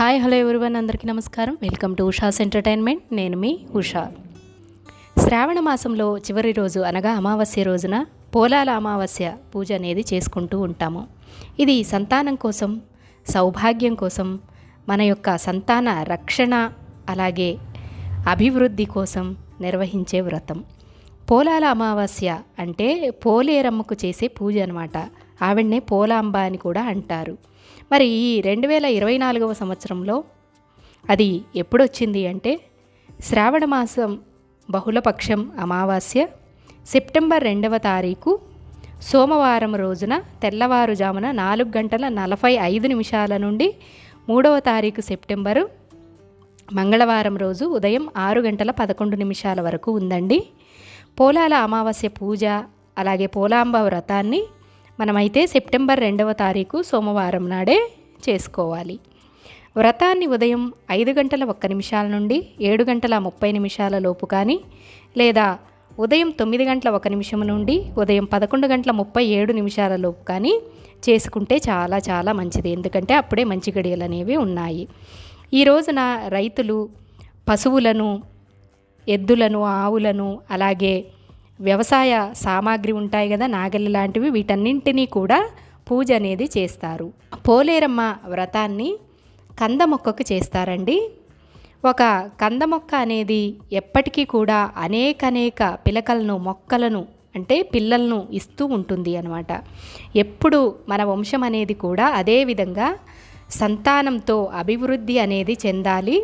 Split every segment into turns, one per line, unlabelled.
Hi hello everyone అందరికీ నమస్కారం. Welcome to Usha's entertainment. నేను మీ ఉషా. శ్రావణ మాసంలో చివరి రోజు అనగా అమావాస్య రోజున పోలాల అమావాస్య పూజ అనేది చేసుకుంటూ ఉంటాము. ఇది సంతానం కోసం సౌభాగ్యం కోసం మన యొక్క సంతాన రక్షణ అలాగే అభివృద్ధి కోసం నిర్వహించే వ్రతం. పోలాల అమావాస్య అంటే పోలేరమ్మకు చేసే పూజ అనమాట ఆవిడనే పోలాంబ అని కూడా అంటారు. మరి ఈ రెండు వేల ఇరవై నాలుగవ సంవత్సరంలో అది ఎప్పుడొచ్చింది అంటే శ్రావణ మాసం బహుళపక్షం అమావాస్య సెప్టెంబర్ రెండవ తారీఖు సోమవారం రోజున తెల్లవారుజామున నాలుగు గంటల నలభై ఐదు నిమిషాల నుండి మూడవ తారీఖు సెప్టెంబరు మంగళవారం రోజు ఉదయం ఆరు గంటల పదకొండు నిమిషాల వరకు ఉందండి. పోలాల అమావాస్య పూజ అలాగే పోలాంబ వ్రతాన్ని మనమైతే సెప్టెంబర్ రెండవ తారీఖు సోమవారం నాడే చేసుకోవాలి. వ్రతాన్ని ఉదయం ఐదు గంటల ఒక్క నిమిషాల నుండి ఏడు గంటల ముప్పై నిమిషాల లోపు కానీ లేదా ఉదయం తొమ్మిది గంటల ఒక నిమిషం నుండి ఉదయం పదకొండు గంటల ముప్పై ఏడు నిమిషాల లోపు కానీ చేసుకుంటే చాలా చాలా మంచిది. ఎందుకంటే అప్పుడే మంచి గడియలు అనేవి ఉన్నాయి. ఈ రోజున రైతులు పశువులను ఎద్దులను ఆవులను అలాగే వ్యవసాయ సామాగ్రి ఉంటాయి కదా నాగలి లాంటివి వీటన్నింటినీ కూడా పూజ అనేది చేస్తారు. పోలేరమ్మ వ్రతాన్ని కంద మొక్కకు చేస్తారండి. ఒక కంద మొక్క అనేది ఎప్పటికీ కూడా అనేకనేక పిలకలను మొక్కలను అంటే పిల్లలను ఇస్తూ ఉంటుంది అనమాట ఎప్పుడు మన వంశం అనేది కూడా అదే విధంగా సంతానంతో అభివృద్ధి అనేది చెందాలి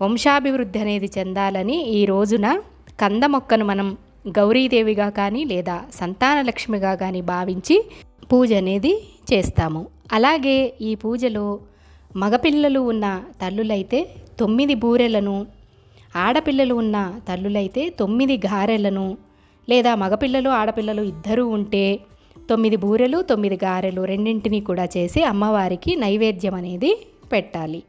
వంశాభివృద్ధి అనేది చెందాలని ఈ రోజున కంద మొక్కను మనం గౌరీదేవిగా కానీ లేదా సంతానలక్ష్మిగా కానీ భావించి పూజ అనేది చేస్తాము. అలాగే ఈ పూజలో మగపిల్లలు ఉన్న తల్లులైతే తొమ్మిది బూరెలను ఆడపిల్లలు ఉన్న తల్లులైతే తొమ్మిది గారెలను లేదా మగపిల్లలు ఆడపిల్లలు ఇద్దరూ ఉంటే తొమ్మిది బూరెలు తొమ్మిది గారెలు రెండింటినీ కూడా చేసి అమ్మవారికి నైవేద్యం అనేది పెట్టాలి.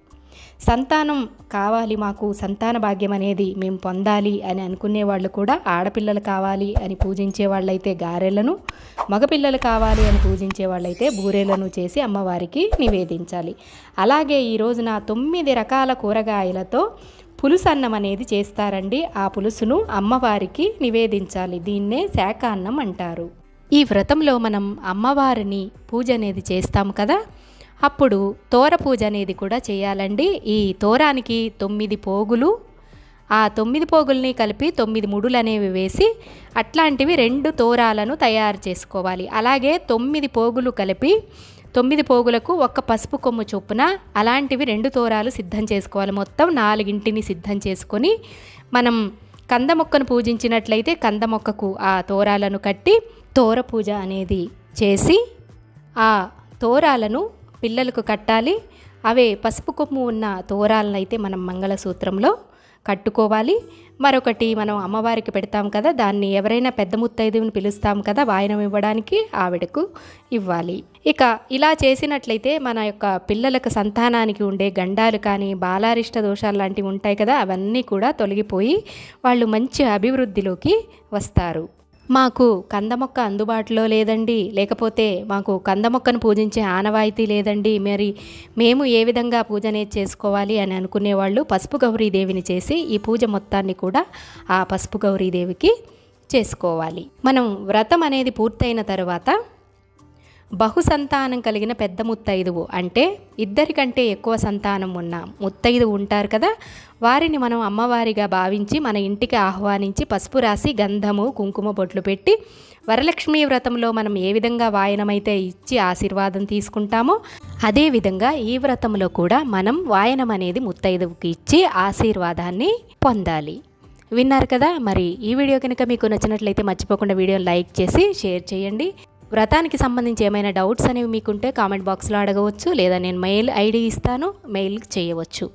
సంతానం కావాలి మాకు సంతాన భాగ్యం అనేది మేము పొందాలి అని అనుకునే వాళ్ళు కూడా ఆడపిల్లలు కావాలి అని పూజించే వాళ్ళైతే గారెలను మగపిల్లలు కావాలి అని పూజించే వాళ్ళైతే బూరెలను చేసి అమ్మవారికి నివేదించాలి. అలాగే ఈ రోజున తొమ్మిది రకాల కూరగాయలతో పులుసు అన్నం అనేది చేస్తారండి. ఆ పులుసును అమ్మవారికి నివేదించాలి. దీన్నే శాకాన్నం అంటారు. ఈ వ్రతంలో మనం అమ్మవారిని పూజ అనేది చేస్తాం కదా? అప్పుడు తోర పూజ అనేది కూడా చేయాలండి. ఈ తోరానికి తొమ్మిది పోగులు. ఆ తొమ్మిది పోగుల్ని కలిపి తొమ్మిది ముడులు అనేవి వేసి అట్లాంటివి రెండు తోరాలను తయారు చేసుకోవాలి. అలాగే తొమ్మిది పోగులు కలిపి తొమ్మిది పోగులకు ఒక్క పసుపు కొమ్ము చొప్పున అలాంటివి రెండు తోరాలు సిద్ధం చేసుకోవాలి. మొత్తం నాలుగింటిని సిద్ధం చేసుకొని మనం కంద మొక్కను పూజించినట్లయితే కంద మొక్కకు ఆ తోరాలను కట్టి తోర పూజ అనేది చేసి ఆ తోరాలను పిల్లలకు కట్టాలి. అవే పసుపు కొమ్ము ఉన్న తోరాలను అయితే మనం మంగళసూత్రంలో కట్టుకోవాలి. మరొకటి మనం అమ్మవారికి పెడతాం కదా దాన్ని ఎవరైనా పెద్ద ముత్తైదువుని పిలుస్తాం కదా వాయనం ఇవ్వడానికి ఆవిడకు ఇవ్వాలి. ఇక ఇలా చేసినట్లయితే మన యొక్క పిల్లలకు సంతానానికి ఉండే గండాలు కానీ బాలారిష్ట దోషాలు లాంటివి ఉంటాయి కదా అవన్నీ కూడా తొలగిపోయి వాళ్ళు మంచి అభివృద్ధిలోకి వస్తారు. మాకు కంద మొక్క అందుబాటులో లేదండి. లేకపోతే మాకు కంద మొక్కను పూజించే ఆనవాయితీ లేదండి. మరి మేము ఏ విధంగా పూజ అనేది చేసుకోవాలి అని అనుకునేవాళ్ళు పసుపు గౌరీదేవిని చేసి ఈ పూజ మొత్తాన్ని కూడా ఆ పసుపు గౌరీదేవికి చేసుకోవాలి. మనం వ్రతం అనేది పూర్తయిన తర్వాత బహు సంతానం కలిగిన పెద్ద ముత్తైదువు అంటే ఇద్దరికంటే ఎక్కువ సంతానం ఉన్న ముత్తైదువు ఉంటారు కదా. వారిని మనం అమ్మవారిగా భావించి మన ఇంటికి ఆహ్వానించి పసుపు రాసి గంధము కుంకుమ బొట్లు పెట్టి వరలక్ష్మీ వ్రతంలో మనం ఏ విధంగా వాయనమైతే ఇచ్చి ఆశీర్వాదం తీసుకుంటామో అదేవిధంగా ఈ వ్రతంలో కూడా మనం వాయనం అనేది ముత్తైదువుకి ఇచ్చి ఆశీర్వాదాన్ని పొందాలి. విన్నారు కదా? మరి ఈ వీడియో కనుక మీకు నచ్చినట్లయితే మర్చిపోకుండా వీడియోని లైక్ చేసి షేర్ చేయండి. వ్రతానికి సంబంధించి ఏమైనా డౌట్స్ అనేవి మీకుంటే కామెంట్ బాక్స్లో అడగవచ్చు లేదా నేను మెయిల్ ఐడి ఇస్తాను మెయిల్ చేయవచ్చు.